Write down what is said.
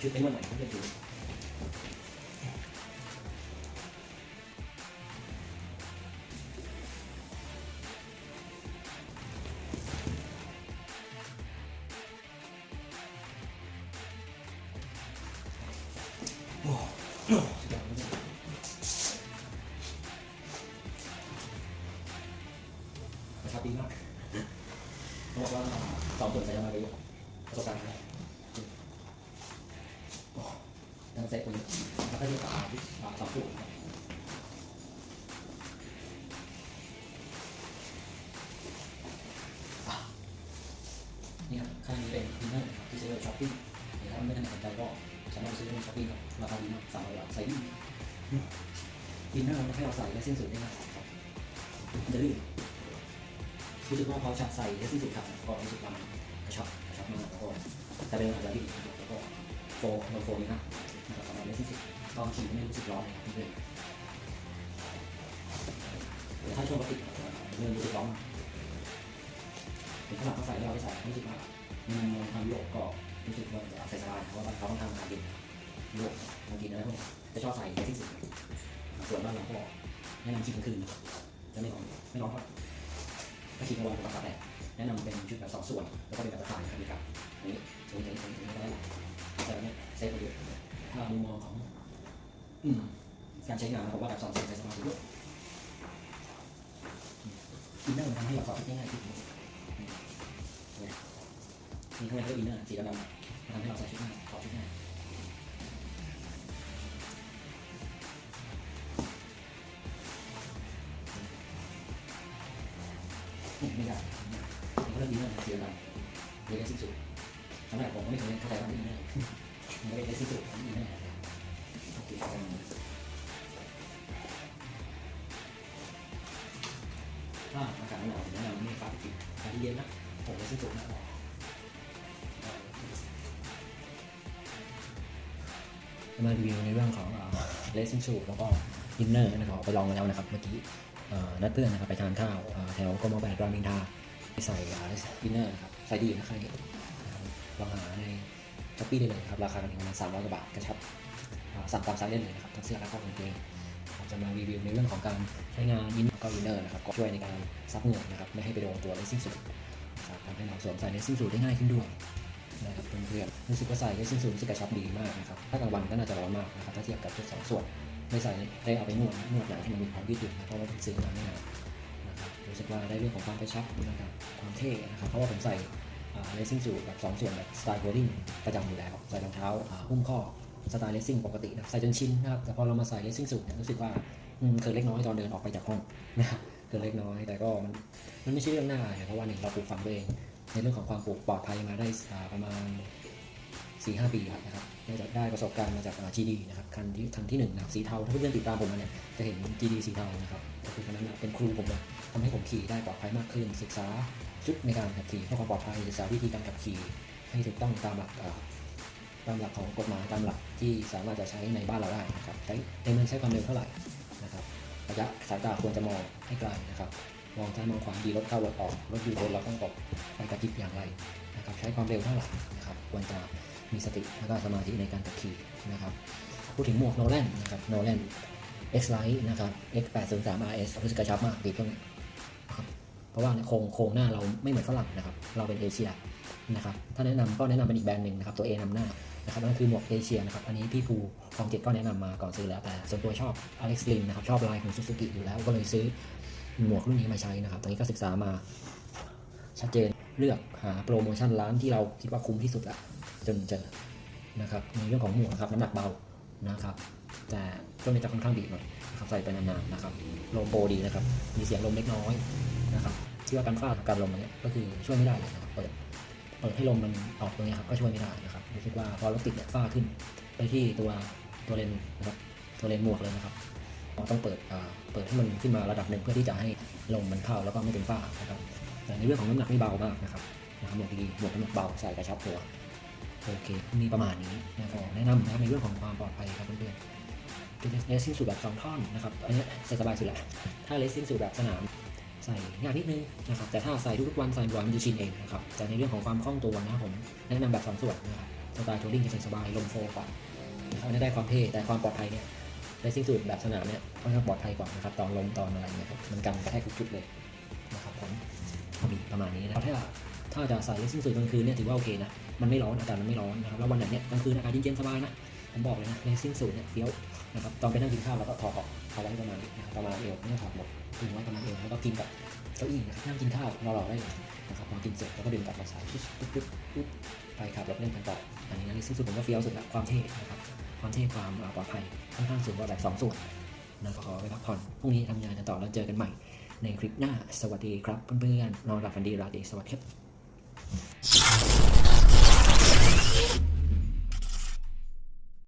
ชุดเป็นวันไหนไม่ได้ดูโอ้โหสุดยอดมากประทับดีมากเขาบอกว่าสองส่วนจะมาประโยชน์ประสบการณ์ อะไร đang dạy của nó có thể tạo tạo tạo phụ เนี่ยข้างนี้เป็นอินเนอร์ที่ใช้ในช้อปปิ้งหรือถ้าไม่ถนัดสนใจก็สามารถซื้อในช้อปปิ้งราคาดีมากสามร้อยบาทใส่ดีอินเนอร์ให้เราใส่และสิ้นสุดได้ง่ายครับมันจะลื่นรู้สึกว่าพอชัดใส่และสิ้นสุดครับก็รู้สึกว่ามันกระชับกระชับมากแล้วก็แต่เป็นอาจจะลื่แล้วก็โฟล์โนโฟล์นี่นะ นะครับสำหรับและสิ้นสุดตอนขี่ไม่รู้สึกร้อนเลยครับเพื่อนๆแต่ถ้าช่วงปกติเริ่มรู้สึกร้อนมากถึงขนาดเขาใส่แล้วไม่ใส่รู้สึกว่าอืมทางยุโรปก็รู้สึกว่าใส่สบายเพราะว่าเขาต้องทำงานเย็นโรปทางกินอะไรพวกนี้จะชอบใส่เยอะที่สุดส่วนบ้านเราก็แนะนำขี่กลางคืนจะไม่ร้อนไม่ร้อนเพราะถ้าขี่กลางวันก็ปรับแต่แนะนำเป็นชุดแบบสองส่วนแล้วก็เป็นแบบตะข่ายครับนี่ครับนี้ตรงนี้ตรงนี้ตรงนี้ก็ได้ หลายแต่อันนี้ประโยชน์ถ้ามุมมองของอการใช้งานผมว่าแบบสองส่วนใส่สบายที่สุดอินเนอร์มันทำให้เราต่อชุดได้ง่ายขึ้นมีข้างในก็อินเนอร์สีดำมันทำให้เราใส่ชุดง่ายถอชุดง่ายไม่ได้นี่ก็เรื่องอินเนอร์สีดำเรียนสิ้นสุด สำหรับผมไม่เคยเข้าใจว่าอินเนอร์มันก็เรียนสิ้นสุดของอินเนอร์โอเคกันถ้าอากาศไม่หนาวผมแนะนำไม่ฟ้าปิดอากาศเย็นนะผมเรียนสิ้นสุดนะมารีวิวในเรื่องของเลสซิ่งสูตแล้วก็อินเนอร์นะครับไปลองมาแล้วนะครับเมื่อกี้นัดเพื่อนนะครับไปทานข้าวแถวกมแปดรามินทาไปใส่อินเนอร์นะครับใส่ดีนะครับ นะครับลองหาในช้อปปี้ได้เลยครับ ราคากันประมาณสามร้อยกว่าบาทกระชับสั่งตามไซส์ได้เลยนะครับทั้งเสื้อและก็กางเกงจะมารีวิวในเรื่องของการใช้งานอินก็อินเนอร์นะครับก็ช่วยในการซับเหงื่อนะครับไม่ให้ไปโดนตัวเลสซิ่งสูตนะครับทำให้เราสวมใส่เลสซิ่งสูตได้ง่ายขึ้นด้วยนะครับเพื่อนๆรู้สึกว่าใส่ได้สิ้นสุดรู้สึกกระชับดีมากนะครับถ้ากลางวันก็น่าจะร้อนมากนะครับถ้าเทียบกับชุดสองส่วนไม่ใส่ได้เอาไปนวดนวดหนังให้มันมีความยืดหยุ่นเพราะว่าผมซื้อมาไม่นานนะครับรู้สึกว่าได้เรื่องของความกระชับนะครับความเท่นะครับเพราะว่าผมใส่ เลสซิ่งสูทแบบสองส่วนแบบสไตล์โคดิ้งประจำอยู่แล้ว ใส่รองเท้าหุ้มข้อสไตล์เลสซิ่งปกตินะใส่จนชินนะครับแต่พอเรามาใส่เลสซิ่งสูทเนี่ยรู้สึกว่าอืมเกินเล็กน้อยตอนเดินออกไปจากห้องนะครับเกินเล็กน้อยแต่ก็มันมันไม่ใช่เรื่องหน้าเลยเพราะว่าหนึ่งเราปลูกฝังตัวเองในเรื่องของความปลอดภัยมาได้ประมาณ 4ีหปีแล้วนะครับได้จากได้ประสบการณ์มาจากอ่า GD นะครับคันที่คันที่หนึ่งนะครับสีเทาถ้าเพื่อนๆติดตามผมมาเนี่ยจะเห็น GD สีเทานะครับก็คือคันนั้นนะเป็นครูผมเลยทำให้ผมขี่ได้ปลอดภัยมากขึ้น ศึกษาชุดในการขับขี่เพื่อความปลอดภัยศึกษาวิธีการขับขี่ให้ถูกต้องตามหลักตามหลักของกฎหมายตามหลักที่สามารถจะใช้ในบ้านเราได้นะครับใช้ในเมืองใช้ความเร็วเท่าไหร่นะครับระยะสายตาควรจะมองให้ไกลนะครับมองซ้ายมองขวาดีรถเข้ารถออกรถอยู่บนเราต้องตกไฟกระพริบอย่างไรนะครับใช้ความเร็วเท่าไหร่นะครับควรจะ มีสติและก็สมาธิในการขับขี่นะครับพูดถึงหมวกโนแลนนะครับโนแลน X Lite นะครับ X 8 0 3 RS รู้สึกกระชับมากดีตรงนี้นะครับเพราะว่าโครงโครงหน้าเราไม่เหมือนฝรั่งนะครับ เราเป็นเอเชียนะครับถ้าแนะนำก็แนะนำเป็นอีกแบรนด์หนึ่งนะครับตัว A นำหน้านะครับนั่นคือหมวกเอเชียนะครับอันนี้พี่ภูคลองเจ็ดก็แนะนำมาก่อนซื้อแล้วแต่ส่วนตัวชอบ Alex Lin นะครับชอบลายของ Suzuki อยู่แล้วก็เลยซื้อหมวกรุ่นนี้มาใช้นะครับตอนนี้ก็ศึกษามาชัดเจน เลือกหาโปรโมชั่นร้านที่เราคิดว่าคุ้มที่สุดละจนเจอนะครับในเรื่องของหมวกครับน้ำหนักเบานะครับ แต่ช่วงนี้จะค่อนข้างบีหน่อยนะครับใส่ไปนานๆนะครับลมโปรดีนะครับ มีเสียงลมเล็กน้อยนะครับที่ว่าการฟาดกับการลมอันเนี้ยก็คือช่วยไม่ได้เลยนะครับเปิดเปิดให้ลมมันออกตรงนี้ครับก็ช่วยไม่ได้นะครับรู้สึกว่าพอรถติดเนี่ยฟ้าขึ้น ไปที่ตัวตัวเลนนะครับตัวเลนหมวกเลยนะครับต้องเปิดเปิดให้มันขึ้นมาระดับหนึ่งเพื่อที่จะให้ลมมันเข้าแล้วก็ไม่เป็นฝ้านะครับ ในเรื่องของน้ำหนักไม่เบามากนะครับนะครับหมวกดีหมวกน้ำหนักเบาใส่กระชับตัวโอเคมีประมาณนี้นะครับแนะนำนะครับในเรื่องของความปลอดภัยครับเพื่อนๆเป็นเลสซิ่งสูทแบบสองท่อนนะครับอันนี้ใส่สบายสุดแหละถ้าเลสซิ่งสูทแบบสนามใส่ยากนิดนึงนะครับแต่ถ้าใส่ทุกๆวันใส่บ่อยมันจะชินเองนะครับแต่ในเรื่องของความคล่องตัวนะผมแนะนำแบบสองส่วนนะครับสไตล์ทัวริงจะสบายลมโฟกว่านะครับได้ความเท่แต่ความปลอดภัยเนี่ยในสิ้นสุดแบบสนามเนี่ยค่อนข้างปลอดภัยกว่านะครับตอนลมตอนอะไรเนี่ยครับมันกันกระแทกทุกจุดเลยนะครับผม มีประมาณนี้นะครับถ้าถ้าจะใส่เลสซิ่งสูทกลางคืนเนี่ยถือว่าโอเคนะมันไม่ร้อนอากาศมันไม่ร้อนนะครับแล้ววันไหนเนี่ยกลางคืนอากาศเย็นๆสบายนะผมบอกเลยนะเลสซิ่งสูทเนี่ยเฟี้ยวนะครับตอนไปนั่งกินข้าวแล้วก็ถอดออกเอาไว้ประมาณนี้นะครับประมาณเอวไม่ต้องถอดหมดถึงไว้ประมาณเอวแล้วก็กินกับเก้าอี้นะครับนั่งกินข้าวรอๆได้เลยนะครับพอกินเสร็จแล้วก็ดึงกลับมาใส่ปุ๊บปุ๊บปุ๊บไปขับรถเล่นกันต่ออันนี้นะเลสซิ่งสูทผมก็เฟี้ยวสุดละความเท่นะครับความเท่ความอ่าปลอดภัยค่อนข้างสูงกว่าแบบสองส่วนนะก็ขอไปพักผ่อนพรุ่งนี้ทำงานกันต่อแล้วเจอกันใหม่ ในคลิปหน้า สวัสดีครับเพื่อนๆนอนหลับฝันดีราตรีสวัสดีครับ